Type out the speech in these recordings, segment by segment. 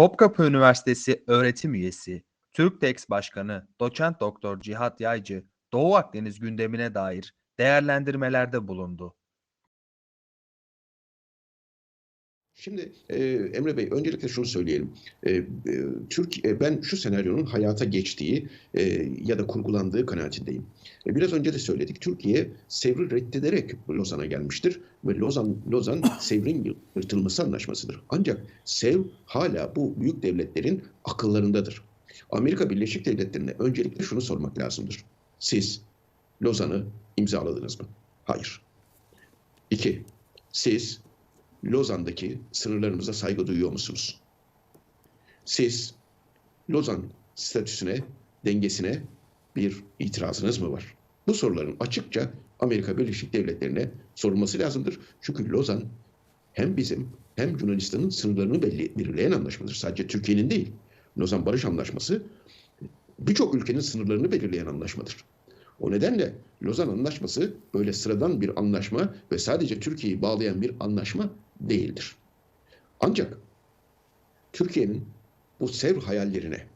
Topkapı Üniversitesi öğretim üyesi, Türktex Başkanı Doçent Doktor Cihat Yaycı, Doğu Akdeniz gündemine dair değerlendirmelerde bulundu. Şimdi e, Emre Bey öncelikle şunu söyleyelim. E, e, Türk e, ben şu senaryonun hayata geçtiği e, ya da kurgulandığı kanaatindeyim. E, biraz önce de söyledik. Türkiye Sevr'i reddederek Lozan'a gelmiştir ve Lozan Lozan Sevr'in yırtılması anlaşmasıdır. Ancak Sevr hala bu büyük devletlerin akıllarındadır. Amerika Birleşik Devletleri'ne öncelikle şunu sormak lazımdır. Siz Lozan'ı imzaladınız mı? Hayır. İki, siz Lozan'daki sınırlarımıza saygı duyuyor musunuz? Siz Lozan statüsüne, dengesine bir itirazınız mı var? Bu soruların açıkça Amerika Birleşik Devletleri'ne sorulması lazımdır. Çünkü Lozan hem bizim hem Yunanistan'ın sınırlarını belli, belirleyen anlaşmadır. Sadece Türkiye'nin değil. Lozan Barış Anlaşması birçok ülkenin sınırlarını belirleyen anlaşmadır. O nedenle Lozan Anlaşması böyle sıradan bir anlaşma ve sadece Türkiye'yi bağlayan bir anlaşma değildir. Ancak Türkiye'nin bu sev hayallerine,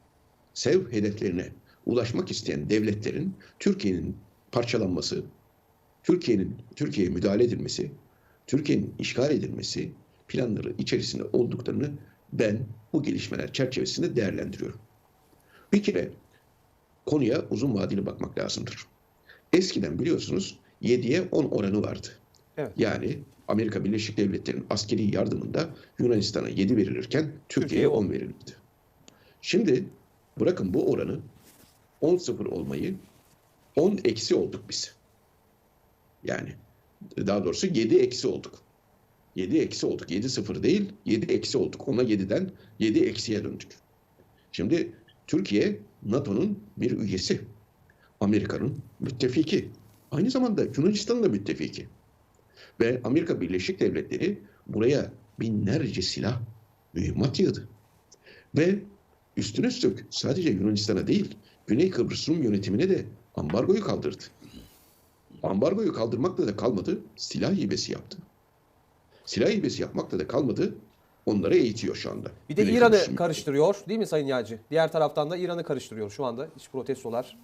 sev hedeflerine ulaşmak isteyen devletlerin Türkiye'nin parçalanması, Türkiye'nin Türkiye'ye müdahale edilmesi, Türkiye'nin işgal edilmesi planları içerisinde olduklarını ben bu gelişmeler çerçevesinde değerlendiriyorum. Bir kere konuya uzun vadeli bakmak lazımdır. Eskiden biliyorsunuz 7'ye 10 oranı vardı. Evet. Yani Amerika Birleşik Devletleri'nin askeri yardımında Yunanistan'a 7 verilirken Türkiye'ye 10 verilirdi. Şimdi bırakın bu oranı 10-0 olmayı 10 eksi olduk biz. Yani daha doğrusu 7 eksi olduk. 7 eksi olduk. 7-0 değil 7 eksi olduk. Ona 7'den 7 eksiye döndük. Şimdi Türkiye NATO'nun bir üyesi. Amerika'nın müttefiki. Aynı zamanda Yunanistan'ın da müttefiki. Ve Amerika Birleşik Devletleri buraya binlerce silah, mühimmat yığdı. Ve üstüne üstlük sadece Yunanistan'a değil, Güney Kıbrıs Rum yönetimine de ambargoyu kaldırdı. Ambargoyu kaldırmakla da kalmadı, silah hibesi yaptı. Silah hibesi yapmakla da kalmadı, onları eğitiyor şu anda. Bir de Güney İran'ı Kıbrıs Rum- karıştırıyor değil mi Sayın Yağcı? Diğer taraftan da İran'ı karıştırıyor şu anda iç protestolar.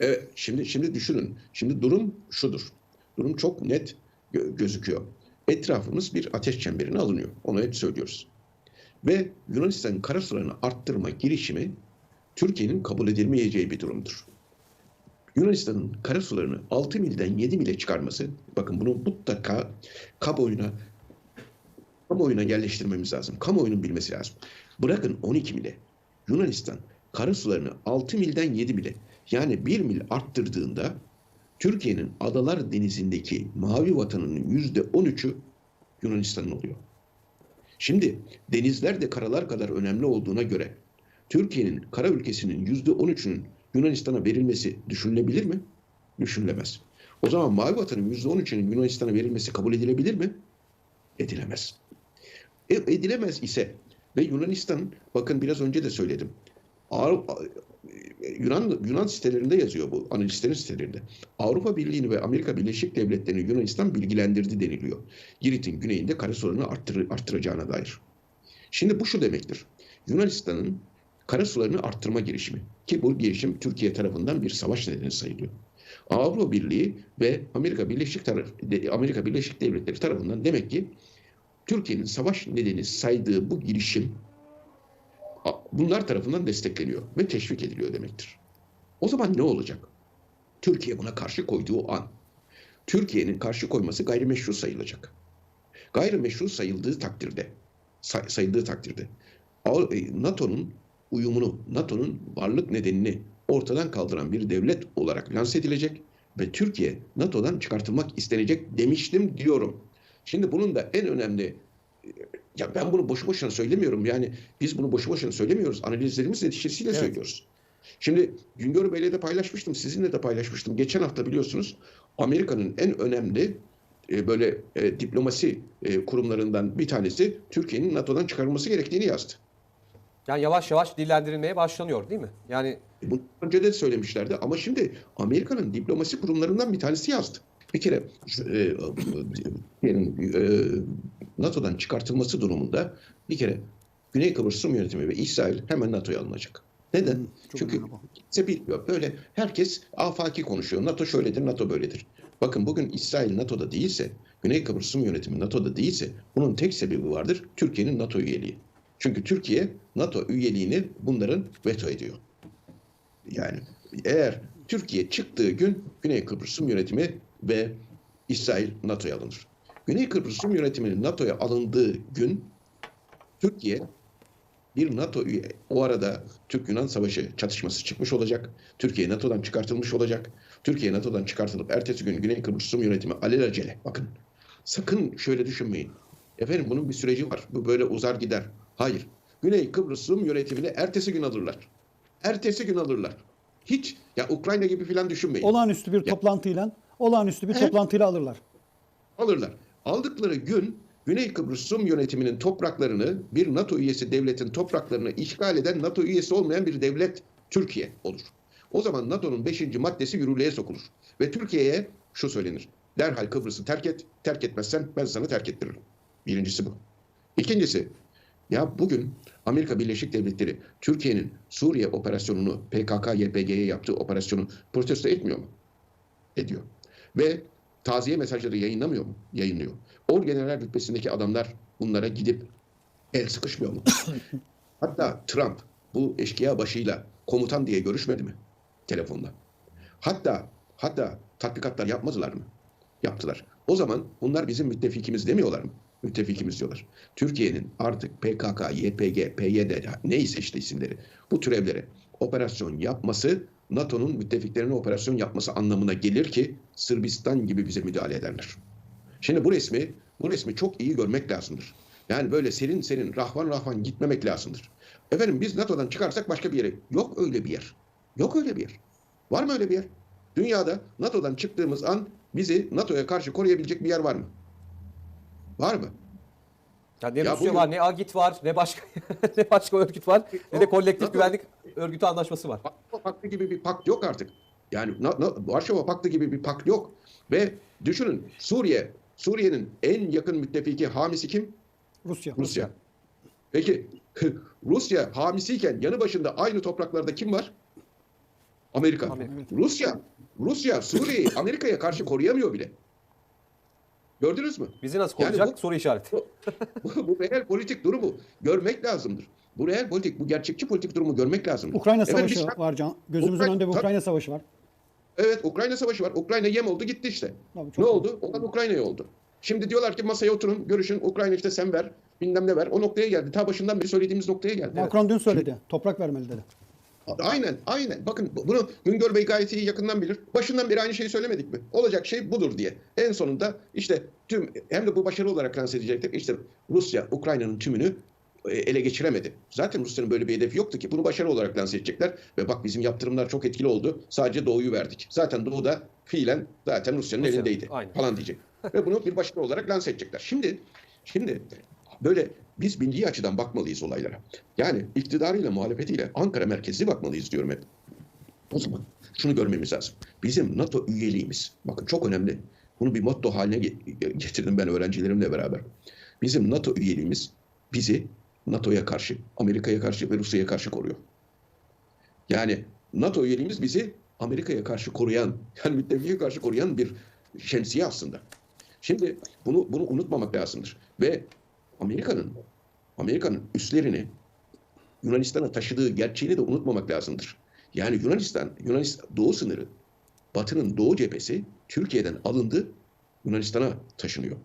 Evet, şimdi şimdi düşünün. Şimdi durum şudur. Durum çok net gözüküyor. Etrafımız bir ateş çemberine alınıyor. Onu hep söylüyoruz. Ve Yunanistan karasularını arttırma girişimi Türkiye'nin kabul edilmeyeceği bir durumdur. Yunanistan'ın karasularını 6 milden 7 mile çıkarması, bakın bunu mutlaka kamuoyuna kamuoyuna yerleştirmemiz lazım. Kamuoyunun bilmesi lazım. Bırakın 12 mile. Yunanistan karasularını 6 milden 7 mile yani 1 mil arttırdığında Türkiye'nin Adalar Denizi'ndeki mavi vatanının yüzde 13'ü Yunanistan'ın oluyor. Şimdi denizler de karalar kadar önemli olduğuna göre Türkiye'nin kara ülkesinin yüzde 13'ünün Yunanistan'a verilmesi düşünülebilir mi? Düşünülemez. O zaman mavi vatanın yüzde 13'ünün Yunanistan'a verilmesi kabul edilebilir mi? Edilemez. E, edilemez ise ve Yunanistan bakın biraz önce de söyledim. Avru- Yunan Yunan sitelerinde yazıyor bu analistlerin sitelerinde. Avrupa Birliği'ni ve Amerika Birleşik Devletleri'ni Yunanistan bilgilendirdi deniliyor. Girit'in güneyinde kara sularını arttır, arttıracağına dair. Şimdi bu şu demektir. Yunanistan'ın kara sularını arttırma girişimi ki bu girişim Türkiye tarafından bir savaş nedeni sayılıyor. Avrupa Birliği ve Amerika Birleşik taraf, Amerika Birleşik Devletleri tarafından demek ki Türkiye'nin savaş nedeni saydığı bu girişim bunlar tarafından destekleniyor ve teşvik ediliyor demektir. O zaman ne olacak? Türkiye buna karşı koyduğu an Türkiye'nin karşı koyması gayrimeşru sayılacak. Gayrimeşru sayıldığı takdirde say- sayıldığı takdirde e, NATO'nun uyumunu, NATO'nun varlık nedenini ortadan kaldıran bir devlet olarak lanse edilecek ve Türkiye NATO'dan çıkartılmak istenecek demiştim diyorum. Şimdi bunun da en önemli ya ben bunu boşu boşuna söylemiyorum. Yani biz bunu boşu boşuna söylemiyoruz. Analizlerimiz neticesiyle Evet. söylüyoruz. Şimdi Güngör Bey'le de paylaşmıştım. Sizinle de paylaşmıştım. Geçen hafta biliyorsunuz Amerika'nın en önemli e, böyle e, diplomasi e, kurumlarından bir tanesi Türkiye'nin NATO'dan çıkarılması gerektiğini yazdı. Yani yavaş yavaş dillendirilmeye başlanıyor değil mi? Yani E, Bunu önce de söylemişlerdi ama şimdi Amerika'nın diplomasi kurumlarından bir tanesi yazdı. Bir kere e, Türkiye'nin e, NATO'dan çıkartılması durumunda bir kere Güney Kıbrıs Rum yönetimi ve İsrail hemen NATO'ya alınacak. Neden? Hı, çok Çünkü kimse bilmiyor. Böyle herkes afaki konuşuyor. NATO şöyledir, NATO böyledir. Bakın bugün İsrail NATO'da değilse, Güney Kıbrıs Rum yönetimi NATO'da değilse bunun tek sebebi vardır. Türkiye'nin NATO üyeliği. Çünkü Türkiye NATO üyeliğini bunların veto ediyor. Yani eğer Türkiye çıktığı gün Güney Kıbrıs Rum yönetimi ve İsrail NATO'ya alınır. Güney Kıbrıs Rum yönetiminin NATO'ya alındığı gün Türkiye bir NATO üye, o arada Türk-Yunan savaşı çatışması çıkmış olacak. Türkiye NATO'dan çıkartılmış olacak. Türkiye NATO'dan çıkartılıp ertesi gün Güney Kıbrıs Rum yönetimi alelacele bakın sakın şöyle düşünmeyin. Efendim bunun bir süreci var. Bu böyle uzar gider. Hayır. Güney Kıbrıs Rum yönetimini ertesi gün alırlar. Ertesi gün alırlar. Hiç ya Ukrayna gibi falan düşünmeyin. Olağanüstü bir toplantıyla olağanüstü bir He. toplantıyla alırlar. alırlar. Aldıkları gün Güney Kıbrıs Rum yönetiminin topraklarını bir NATO üyesi devletin topraklarını işgal eden NATO üyesi olmayan bir devlet Türkiye olur. O zaman NATO'nun 5. maddesi yürürlüğe sokulur. Ve Türkiye'ye şu söylenir. Derhal Kıbrıs'ı terk et. Terk etmezsen ben sana terk ettiririm. Birincisi bu. İkincisi ya bugün Amerika Birleşik Devletleri Türkiye'nin Suriye operasyonunu PKK-YPG'ye yaptığı operasyonu protesto etmiyor mu? Ediyor. Ve taziye mesajları yayınlamıyor mu? Yayınlıyor. Orgeneral rütbesindeki adamlar bunlara gidip el sıkışmıyor mu? Hatta Trump bu eşkıya başıyla komutan diye görüşmedi mi? Telefonla. Hatta hatta tatbikatlar yapmadılar mı? Yaptılar. O zaman bunlar bizim müttefikimiz demiyorlar mı? Müttefikimiz diyorlar. Türkiye'nin artık PKK, YPG, PYD neyse işte isimleri bu türevlere operasyon yapması NATO'nun müttefiklerine operasyon yapması anlamına gelir ki Sırbistan gibi bize müdahale ederler. Şimdi bu resmi bu resmi çok iyi görmek lazımdır. Yani böyle serin serin rahvan rahvan gitmemek lazımdır. Efendim biz NATO'dan çıkarsak başka bir yere yok öyle bir yer. Yok öyle bir yer. Var mı öyle bir yer? Dünyada NATO'dan çıktığımız an bizi NATO'ya karşı koruyabilecek bir yer var mı? Var mı? Ya ne Ya Rusya bugün- var, ne AGİT var, ne başka ne başka örgüt var, ne de kolektif NATO- güvenlik örgütü anlaşması var. Varşova Paktı gibi bir pakt yok artık. Yani Varşova Paktı gibi bir pakt yok. Ve düşünün Suriye, Suriye'nin en yakın müttefiki hamisi kim? Rusya. Rusya. Peki Rusya hamisiyken yanı başında aynı topraklarda kim var? Amerika. Amerika. Rusya, Rusya Suriye'yi Amerika'ya karşı koruyamıyor bile. Gördünüz mü? Bizi nasıl Yani koruyacak? bu- Soru işareti. Bu, bu real politik durumu görmek lazımdır. Bu real politik, bu gerçekçi politik durumu görmek lazımdır. Ukrayna Efendim Savaşı biz- var Can. Gözümüzün Ukrayna- önünde bir Tabii. Ukrayna Savaşı var. Evet Ukrayna savaşı var. Ukrayna yem oldu gitti işte. Tabii, ne doğru. oldu? Olan Ukrayna'ya oldu. Şimdi diyorlar ki masaya oturun, görüşün. Ukrayna işte sen ver, bilmem ne ver. O noktaya geldi. Ta başından beri söylediğimiz noktaya geldi. Macron dün söyledi. Toprak vermeli dedi. Aynen, aynen. Bakın bu- bunu Güngör Bey gayet iyi yakından bilir. Başından beri aynı şeyi söylemedik mi? Olacak şey budur diye. En sonunda işte tüm hem de bu başarı olarak lanse edecektir. İşte Rusya Ukrayna'nın tümünü e, ele geçiremedi. Zaten Rusya'nın böyle bir hedefi yoktu ki. Bunu başarı olarak lanse edecekler. Ve bak bizim yaptırımlar çok etkili oldu. Sadece Doğu'yu verdik. Zaten Doğu'da fiilen zaten Rusya'nın Rusya, elindeydi. aynen. Falan diyecek. Ve bunu bir başarı olarak lanse edecekler. Şimdi şimdi böyle biz milli açıdan bakmalıyız olaylara. Yani iktidarıyla muhalefetiyle Ankara merkezli bakmalıyız diyorum hep. O zaman şunu görmemiz lazım. Bizim NATO üyeliğimiz, bakın çok önemli. Bunu bir motto haline ge- getirdim ben öğrencilerimle beraber. Bizim NATO üyeliğimiz bizi NATO'ya karşı, Amerika'ya karşı ve Rusya'ya karşı koruyor. Yani NATO üyeliğimiz bizi Amerika'ya karşı koruyan, yani müttefiye karşı koruyan bir şemsiye aslında. Şimdi bunu bunu unutmamak lazımdır. Ve Amerika'nın Amerika'nın üslerini Yunanistan'a taşıdığı gerçeğini de unutmamak lazımdır. Yani Yunanistan, Yunanistan doğu sınırı, Batı'nın doğu cephesi Türkiye'den alındı, Yunanistan'a taşınıyor.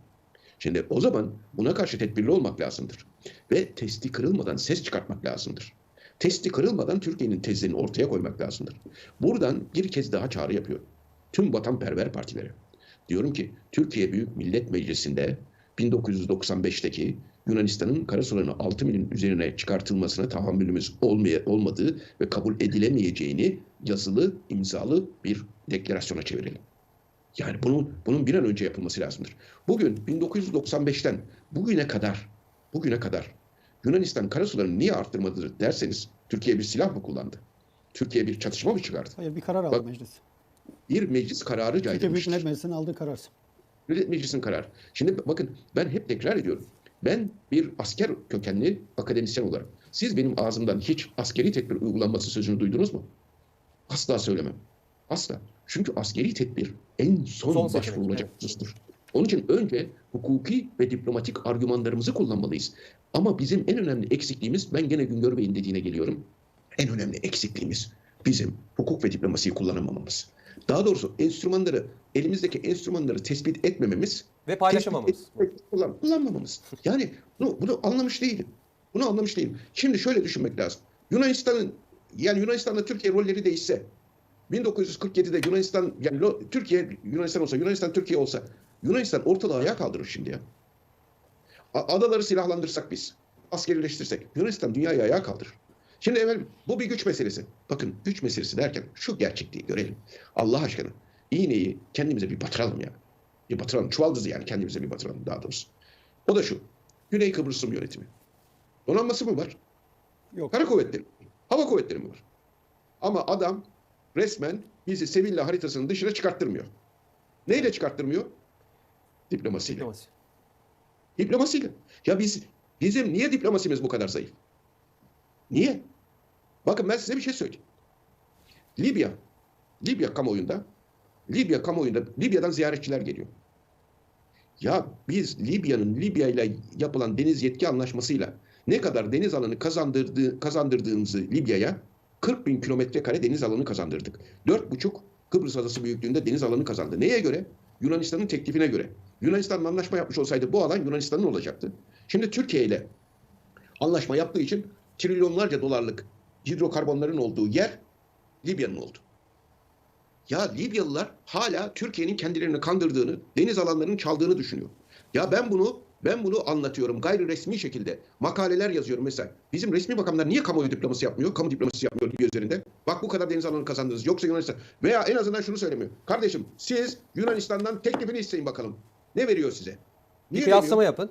Şimdi o zaman buna karşı tedbirli olmak lazımdır. Ve testi kırılmadan ses çıkartmak lazımdır. Testi kırılmadan Türkiye'nin tezlerini ortaya koymak lazımdır. Buradan bir kez daha çağrı yapıyor. Tüm vatanperver partilere. Diyorum ki Türkiye Büyük Millet Meclisi'nde 1995'teki Yunanistan'ın karasularını 6 milin üzerine çıkartılmasına tahammülümüz olmaya, olmadığı ve kabul edilemeyeceğini yazılı, imzalı bir deklarasyona çevirelim. Yani bunun bunun bir an önce yapılması lazımdır. Bugün 1995'ten bugüne kadar bugüne kadar Yunanistan karasularını niye arttırmadı derseniz Türkiye bir silah mı kullandı? Türkiye bir çatışma mı çıkardı? Hayır bir karar aldı Bak, meclis. Bir meclis kararı Türkiye Büyük caydırmıştır. Millet Meclisi'nin aldığı karar. Millet Meclisi'nin kararı. Şimdi bakın ben hep tekrar ediyorum. Ben bir asker kökenli akademisyen olarak siz benim ağzımdan hiç askeri tedbir uygulanması sözünü duydunuz mu? Asla söylemem. Asla. Çünkü askeri tedbir en son, Son başvurulacak husustur. Onun için önce hukuki ve diplomatik argümanlarımızı kullanmalıyız. Ama bizim en önemli eksikliğimiz, ben gene Güngör Bey'in dediğine geliyorum. En önemli eksikliğimiz bizim hukuk ve diplomasiyi kullanamamamız. Daha doğrusu enstrümanları, elimizdeki enstrümanları tespit etmememiz Ve paylaşamamamız. etmek, kullan, kullanmamamız. Yani bunu, bunu anlamış değilim. Bunu anlamış değilim. Şimdi şöyle düşünmek lazım. Yunanistan'ın yani Yunanistan'la Türkiye rolleri değişse 1947'de Yunanistan yani Türkiye Yunanistan olsa Yunanistan Türkiye olsa Yunanistan ortalığı ayağa kaldırır şimdi ya. Adaları silahlandırsak biz. Askerileştirsek. Yunanistan dünyayı ayağa kaldırır. Şimdi efendim bu bir güç meselesi. Bakın güç meselesi derken şu gerçekliği görelim. Allah aşkına iğneyi kendimize bir batıralım ya. Bir batıralım. Çuvaldızı yani kendimize bir batıralım daha doğrusu. O da şu. Güney Kıbrıs Rum yönetimi. Donanması mı var? Yok. Kara kuvvetleri, hava kuvvetleri mi var? Ama adam resmen bizi Sevilla haritasının dışına çıkarttırmıyor. Neyle çıkarttırmıyor? Diplomasiyle. Diplomasi. Diplomasiyle. Ya biz bizim niye diplomasimiz bu kadar zayıf? Niye? Bakın ben size bir şey söyleyeyim. Libya, Libya kamuoyunda, Libya kamuoyunda, Libya'dan ziyaretçiler geliyor. Ya biz Libya'nın Libya ile yapılan deniz yetki anlaşmasıyla ne kadar deniz alanı kazandırdığı, kazandırdığımızı Libya'ya 40 bin kilometre kare deniz alanı kazandırdık. 4,5 Kıbrıs adası büyüklüğünde deniz alanı kazandı. Neye göre? Yunanistan'ın teklifine göre. Yunanistan'la anlaşma yapmış olsaydı bu alan Yunanistan'ın olacaktı. Şimdi Türkiye ile anlaşma yaptığı için trilyonlarca dolarlık hidrokarbonların olduğu yer Libya'nın oldu. Ya Libyalılar hala Türkiye'nin kendilerini kandırdığını, deniz alanlarının çaldığını düşünüyor. Ya ben bunu ben bunu anlatıyorum gayri resmi şekilde. Makaleler yazıyorum mesela. Bizim resmi makamlar niye kamuoyu diploması yapmıyor? Kamu diploması yapmıyor Libya üzerinde. Bak bu kadar deniz alanı kazandınız. Yoksa Yunanistan. Veya en azından şunu söylemiyor. Kardeşim siz Yunanistan'dan teklifini isteyin bakalım. Ne veriyor size? Bir Niye kıyaslama demiyor? yapın.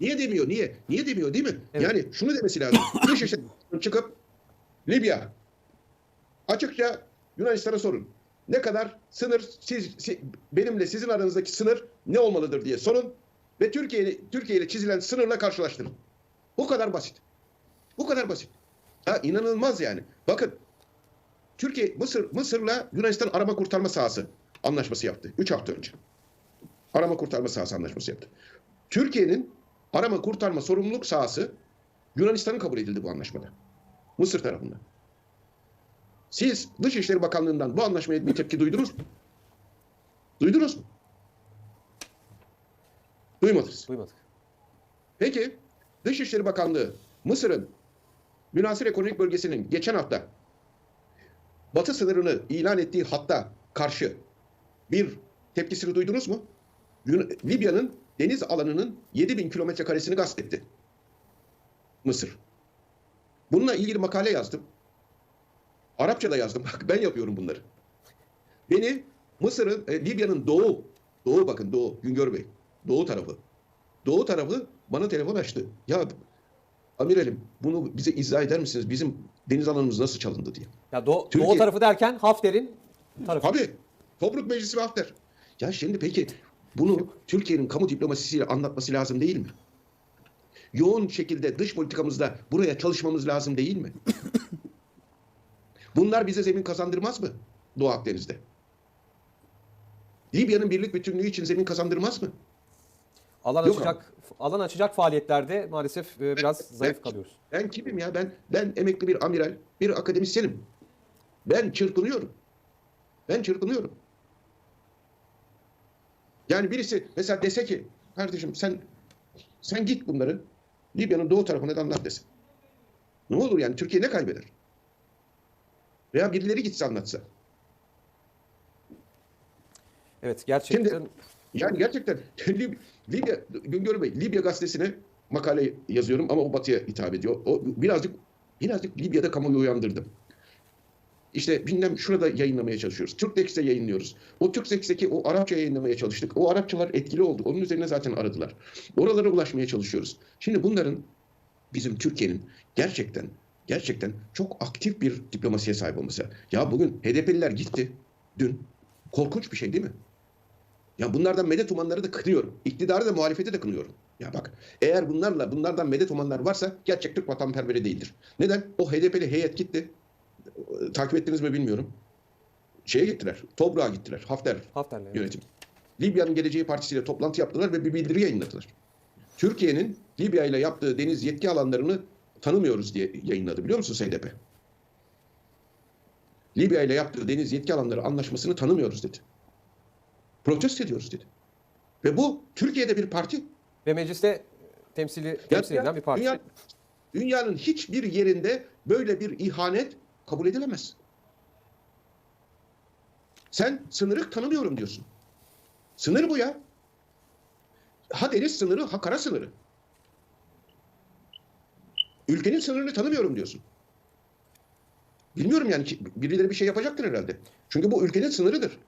Niye demiyor? Niye? Niye demiyor değil mi? Evet. Yani şunu demesi lazım. Dışişleri çıkıp Libya açıkça Yunanistan'a sorun. Ne kadar sınır siz, si- benimle sizin aranızdaki sınır ne olmalıdır diye sorun ve Türkiye Türkiye ile çizilen sınırla karşılaştırın. Bu kadar basit. Bu kadar basit. Ha inanılmaz yani. Bakın Türkiye Mısır Mısır'la Yunanistan arama kurtarma sahası anlaşması yaptı 3 hafta önce. Arama kurtarma sahası anlaşması yaptı. Türkiye'nin arama kurtarma sorumluluk sahası Yunanistan'ın kabul edildi bu anlaşmada. Mısır tarafından. Siz Dışişleri Bakanlığı'ndan bu anlaşmaya bir tepki duydunuz mu? Duydunuz mu? Duymadınız. Duymadık. Peki Dışişleri Bakanlığı Mısır'ın münasır ekonomik bölgesinin geçen hafta batı sınırını ilan ettiği hatta karşı bir tepkisini duydunuz mu? Libya'nın deniz alanının 7000 kilometre karesini gasp etti. Mısır. Bununla ilgili makale yazdım. Arapça da yazdım. Bak ben yapıyorum bunları. Beni Mısır'ın, e, Libya'nın doğu, doğu bakın doğu, Güngör Bey, doğu tarafı. Doğu tarafı bana telefon açtı. Ya amiralim bunu bize izah eder misiniz? Bizim deniz alanımız nasıl çalındı diye. Ya doğu, Türkiye- doğu tarafı derken Hafter'in tarafı. Tabii. Tobruk Meclisi ve Hafter. Ya şimdi peki bunu Türkiye'nin kamu diplomasisiyle anlatması lazım değil mi? Yoğun şekilde dış politikamızda buraya çalışmamız lazım değil mi? Bunlar bize zemin kazandırmaz mı Doğu Akdeniz'de? Libya'nın birlik bütünlüğü için zemin kazandırmaz mı? Alan Yok açacak alan açacak faaliyetlerde maalesef e, biraz zayıf kalıyoruz. Ben kimim ya? Ben ben emekli bir amiral, bir akademisyenim. Ben çırpınıyorum. Ben çırpınıyorum. Yani birisi mesela dese ki kardeşim sen sen git bunları Libya'nın doğu tarafına anlat desin. Ne olur yani Türkiye ne kaybeder? Veya birileri gitse anlatsa. Evet gerçekten Şimdi- Yani gerçekten Lib- Libya, Güngör Bey, Libya gazetesine makale yazıyorum ama o batıya hitap ediyor. O birazcık birazcık Libya'da kamuoyu uyandırdım. İşte bilmem şurada yayınlamaya çalışıyoruz. Türkdex'te yayınlıyoruz. O Türkdex'teki o Arapça yayınlamaya çalıştık. O Arapçalar etkili oldu. Onun üzerine zaten aradılar. Oralara ulaşmaya çalışıyoruz. Şimdi bunların bizim Türkiye'nin gerçekten gerçekten çok aktif bir diplomasiye sahip olması. Ya bugün HDP'liler gitti dün. Korkunç bir şey değil mi? Ya bunlardan medet umanları da kınıyorum. İktidarı da muhalefeti de kınıyorum. Ya bak eğer bunlarla bunlardan medet umanlar varsa gerçek Türk vatanperveri değildir. Neden? O HDP'li heyet gitti. Takip ettiniz mi bilmiyorum. Şeye gittiler. Tobruk'a gittiler. Hafter Hafter'le. evet. yönetim. Libya'nın Geleceği Partisi ile toplantı yaptılar ve bir bildiri yayınladılar. Türkiye'nin Libya ile yaptığı deniz yetki alanlarını tanımıyoruz diye yayınladı biliyor musun HDP? Libya ile yaptığı deniz yetki alanları anlaşmasını tanımıyoruz dedi. Protesto ediyoruz dedi. Ve bu Türkiye'de bir parti. Ve mecliste temsili, temsil edilen bir parti. Dünya- dünyanın hiçbir yerinde böyle bir ihanet kabul edilemez. Sen sınırı tanımıyorum diyorsun. Sınır bu ya. Ha deniz sınırı, ha kara sınırı. Ülkenin sınırını tanımıyorum diyorsun. Bilmiyorum yani birileri bir şey yapacaktır herhalde. Çünkü bu ülkenin sınırıdır.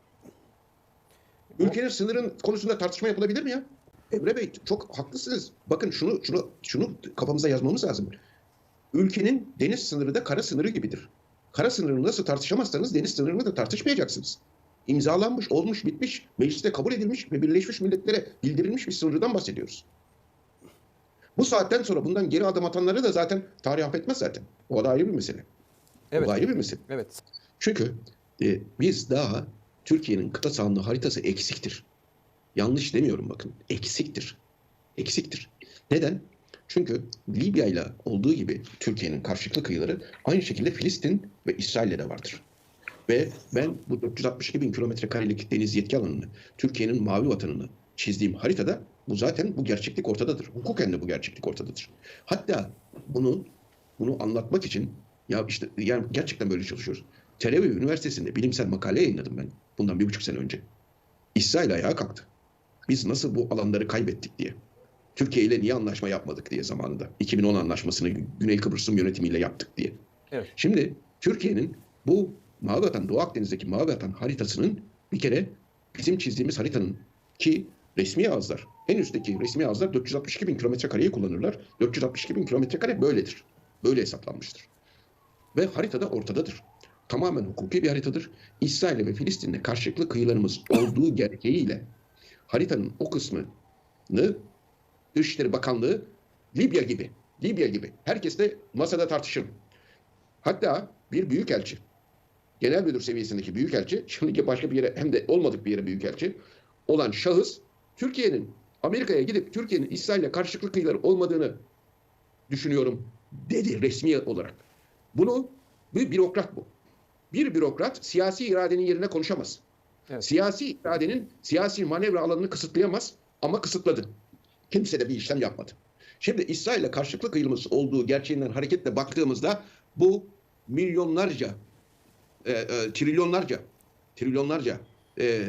Ülkenin sınırın konusunda tartışma yapılabilir mi ya? Emre Bey çok haklısınız. Bakın şunu şunu şunu kafamıza yazmamız lazım. Ülkenin deniz sınırı da kara sınırı gibidir. Kara sınırını nasıl tartışamazsanız deniz sınırını da tartışmayacaksınız. İmzalanmış, olmuş, bitmiş, mecliste kabul edilmiş ve Birleşmiş Milletler'e bildirilmiş bir sınırdan bahsediyoruz. Bu saatten sonra bundan geri adım atanları da zaten tarih affetmez zaten. O da ayrı bir mesele. Evet. O ayrı bir mesele. Evet. Çünkü e, biz daha Türkiye'nin kıta sahanlığı haritası eksiktir. Yanlış demiyorum bakın. Eksiktir. Eksiktir. Neden? Çünkü Libya ile olduğu gibi Türkiye'nin karşılıklı kıyıları aynı şekilde Filistin ve İsrail'le de vardır. Ve ben bu 462 bin kilometre karelik deniz yetki alanını, Türkiye'nin mavi vatanını çizdiğim haritada bu zaten bu gerçeklik ortadadır. Hukuken de bu gerçeklik ortadadır. Hatta bunu bunu anlatmak için ya işte yani gerçekten böyle çalışıyoruz. Tel Aviv Üniversitesi'nde bilimsel makale yayınladım ben bundan bir buçuk sene önce. İsrail ayağa kalktı. Biz nasıl bu alanları kaybettik diye. Türkiye ile niye anlaşma yapmadık diye zamanında. 2010 anlaşmasını Güney Kıbrıs Rum yönetimiyle yaptık diye. Evet. Şimdi Türkiye'nin bu Mavi Vatan, Doğu Akdeniz'deki Mavi Vatan haritasının bir kere bizim çizdiğimiz haritanın ki resmi ağızlar, en üstteki resmi ağızlar 462 bin kilometre kareyi kullanırlar. 462 bin kilometre kare böyledir. Böyle hesaplanmıştır. Ve haritada ortadadır. Tamamen hukuki bir haritadır. İsrail ve Filistin'le karşılıklı kıyılarımız olduğu gerçeğiyle haritanın o kısmını Dışişleri Bakanlığı Libya gibi, Libya gibi. Herkes de masada tartışır. Hatta bir büyükelçi, genel müdür seviyesindeki büyükelçi, şimdi başka bir yere hem de olmadık bir yere büyükelçi olan şahıs Türkiye'nin Amerika'ya gidip Türkiye'nin İsrail'le karşılıklı kıyıları olmadığını düşünüyorum dedi resmi olarak. Bunu bir bürokrat bu. Bir bürokrat siyasi iradenin yerine konuşamaz. Evet. Siyasi iradenin siyasi manevra alanını kısıtlayamaz ama kısıtladı. Kimse de bir işlem yapmadı. Şimdi İsrail'le karşılıklı kıyımız olduğu gerçeğinden hareketle baktığımızda bu milyonlarca, e, e, trilyonlarca, trilyonlarca e,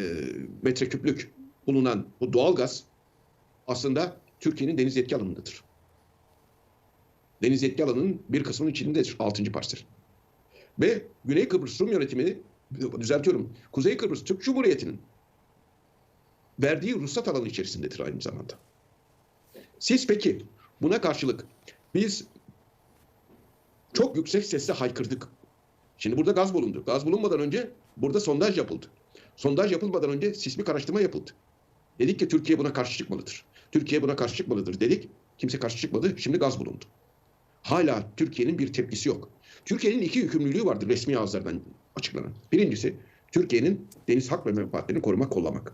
metreküplük bulunan bu doğalgaz aslında Türkiye'nin deniz yetki alanındadır. Deniz yetki alanının bir kısmının içindedir. 6. parsel. Ve Güney Kıbrıs Rum yönetimi düzeltiyorum. Kuzey Kıbrıs Türk Cumhuriyeti'nin verdiği ruhsat alanı içerisindedir aynı zamanda. Siz peki buna karşılık biz çok yüksek sesle haykırdık. Şimdi burada gaz bulundu. Gaz bulunmadan önce burada sondaj yapıldı. Sondaj yapılmadan önce sismik araştırma yapıldı. Dedik ki Türkiye buna karşı çıkmalıdır. Türkiye buna karşı çıkmalıdır dedik. Kimse karşı çıkmadı. Şimdi gaz bulundu. Hala Türkiye'nin bir tepkisi yok. Türkiye'nin iki yükümlülüğü vardır resmi ağızlardan açıklanan. Birincisi Türkiye'nin deniz hak ve menfaatlerini korumak, kollamak.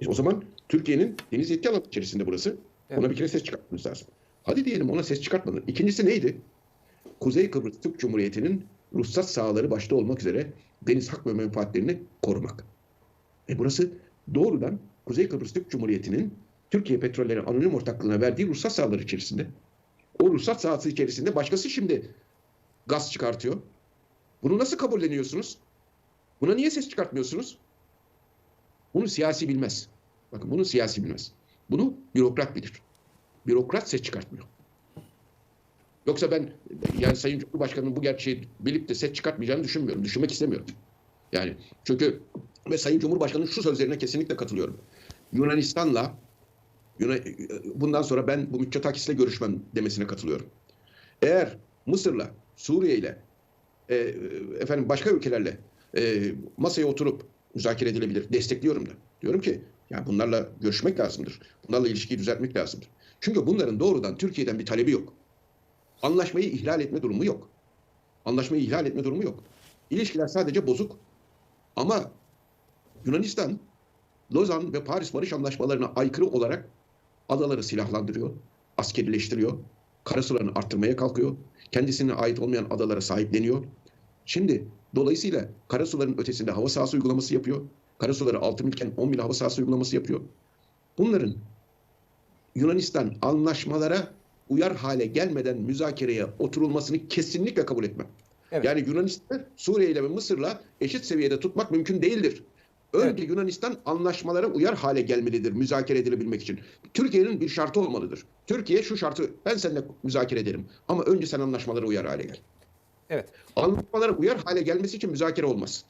E o zaman Türkiye'nin deniz yetki alanı içerisinde burası. Ona Evet. bir kere ses çıkartmamız lazım. Hadi diyelim ona ses çıkartmadın. İkincisi neydi? Kuzey Kıbrıs Türk Cumhuriyeti'nin ruhsat sahaları başta olmak üzere deniz hak ve menfaatlerini korumak. E burası doğrudan Kuzey Kıbrıs Türk Cumhuriyeti'nin Türkiye Petrolleri Anonim Ortaklığı'na verdiği ruhsat sahaları içerisinde. O ruhsat sahası içerisinde başkası şimdi gaz çıkartıyor. Bunu nasıl kabulleniyorsunuz? Buna niye ses çıkartmıyorsunuz? Bunu siyasi bilmez. Bakın bunu siyasi bilmez. Bunu bürokrat bilir. Bürokrat ses çıkartmıyor. Yoksa ben yani Sayın Cumhurbaşkanı'nın bu gerçeği bilip de ses çıkartmayacağını düşünmüyorum. Düşünmek istemiyorum. Yani çünkü ve Sayın Cumhurbaşkanı'nın şu sözlerine kesinlikle katılıyorum. Yunanistan'la Yunan, bundan sonra ben bu Mitsotakis'le görüşmem demesine katılıyorum. Eğer Mısır'la, Suriye'yle, e, efendim başka ülkelerle e, masaya oturup müzakere edilebilir. Destekliyorum da. Diyorum ki ya bunlarla görüşmek lazımdır. Bunlarla ilişkiyi düzeltmek lazımdır. Çünkü bunların doğrudan Türkiye'den bir talebi yok. Anlaşmayı ihlal etme durumu yok. Anlaşmayı ihlal etme durumu yok. İlişkiler sadece bozuk. Ama Yunanistan Lozan ve Paris Barış Anlaşmalarına aykırı olarak adaları silahlandırıyor, askerileştiriyor, karasularını arttırmaya kalkıyor, kendisine ait olmayan adalara sahipleniyor. Şimdi dolayısıyla karasuların ötesinde hava sahası uygulaması yapıyor. Karasuları 6 milken 10 mil hava sahası uygulaması yapıyor. Bunların Yunanistan anlaşmalara uyar hale gelmeden müzakereye oturulmasını kesinlikle kabul etmem. Evet. Yani Yunanistan Suriye ile ve Mısır'la eşit seviyede tutmak mümkün değildir. Önce Yunanistan anlaşmalara uyar hale gelmelidir müzakere edilebilmek için. Türkiye'nin bir şartı olmalıdır. Türkiye şu şartı ben seninle müzakere ederim ama önce sen anlaşmalara uyar hale gel. Evet. Anlaşmalara uyar hale gelmesi için müzakere olmaz.